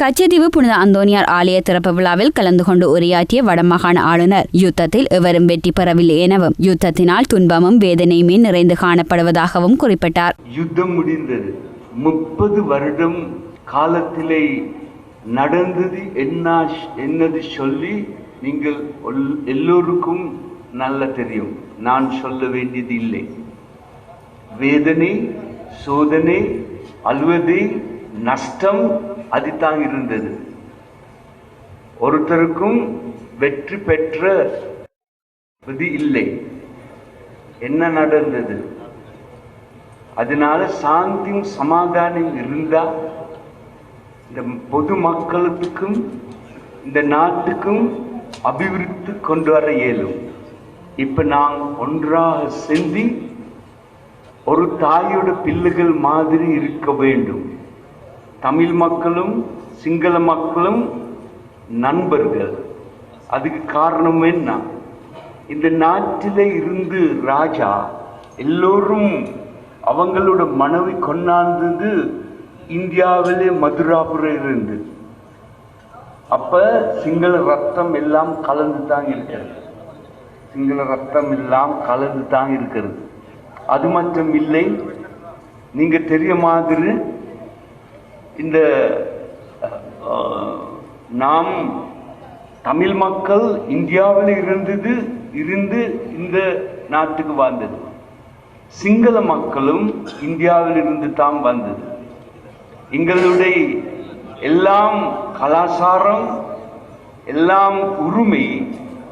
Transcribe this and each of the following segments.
கச்சதீவு புனித அந்தோனியார் ஆலய திறப்பு விழாவில் கலந்து கொண்டு உரையாற்றிய வடமாகாண ஆளுநர் யுத்தத்தில் எவரும் வெற்றி பெறவில்லை எனவும் யுத்தத்தினால் துன்பமும் வேதனையுமே நிறைந்து காணப்படுவதாகவும் குறிப்பிட்டார். யுத்தம் முடிந்தது. முப்பது வருடம் காலத்திலே நடந்தது என்ன என்னது சொல்லி நீங்கள் எல்லோருக்கும் நல்ல தெரியும். நான் சொல்ல வேண்டியது இல்லை. வேதனை சோதனை அழுவதை நஷ்டம் அதுதான் இருந்தது. ஒருத்தருக்கும் வெற்றி பெற்ற இது இல்லை. என்ன நடந்தது? அதனால சாந்தியும் சமாதானம் இருந்தா இந்த பொது மக்களுக்கும் இந்த நாட்டுக்கும் அபிவிருத்தி கொண்டு வர இயலும். இப்ப நாம் ஒன்றாக செஞ்சு ஒரு தாயோட பிள்ளைகள் மாதிரி இருக்க வேண்டும். தமிழ் மக்களும் சிங்கள மக்களும் நண்பர்கள். அதுக்கு காரணம் என்ன? இந்த நாட்டில் இருந்து ராஜா எல்லோரும் அவங்களோட மனைவி கொண்டாந்தது இந்தியாவிலே மதுராபுரம் இருந்து. அப்ப சிங்கள ரத்தம் எல்லாம் கலந்து தான் இருக்கிறது. சிங்கள ரத்தம் எல்லாம் கலந்து தான் இருக்கிறது. அது மட்டும் இல்லை நீங்க தெரிய மாதிரி இந்த நாம் தமிழ் மக்கள் இந்தியாவில் இருந்தது இருந்து இந்த நாட்டுக்கு வந்தது. சிங்கள மக்களும் இந்தியாவில் இருந்து தான் வந்தது. எங்களுடைய எல்லாம் கலாச்சாரம் எல்லாம் உரிமை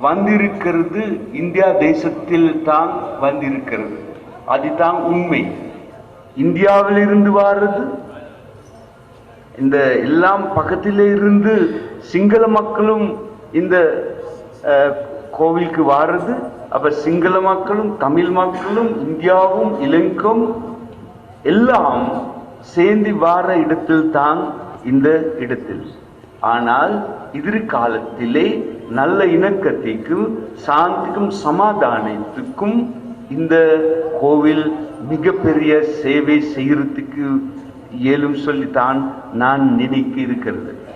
வந்திருக்கிறது இந்தியா தேசத்தில் தான் வந்திருக்கிறது. அதுதான் உண்மை. இந்தியாவில் இருந்து வாரது இந்த எல்லாம் பக்கத்திலே இருந்து சிங்கள மக்களும் இந்த கோவிலுக்கு வாடுறது அப்ப சிங்கள மக்களும் தமிழ் மக்களும் இந்தியாவும் இலங்கும் எல்லாம் சேர்ந்து வார இடத்தில் தான் இந்த இடத்தில். ஆனால் எதிர்காலத்திலே நல்ல இணக்கத்திற்கும் சாந்திக்கும் சமாதானத்துக்கும் இந்த கோவில் மிகப்பெரிய சேவை செய்யறதுக்கு இயலும் சொல்லித்தான் நான் நினைக்க இருக்கிறது.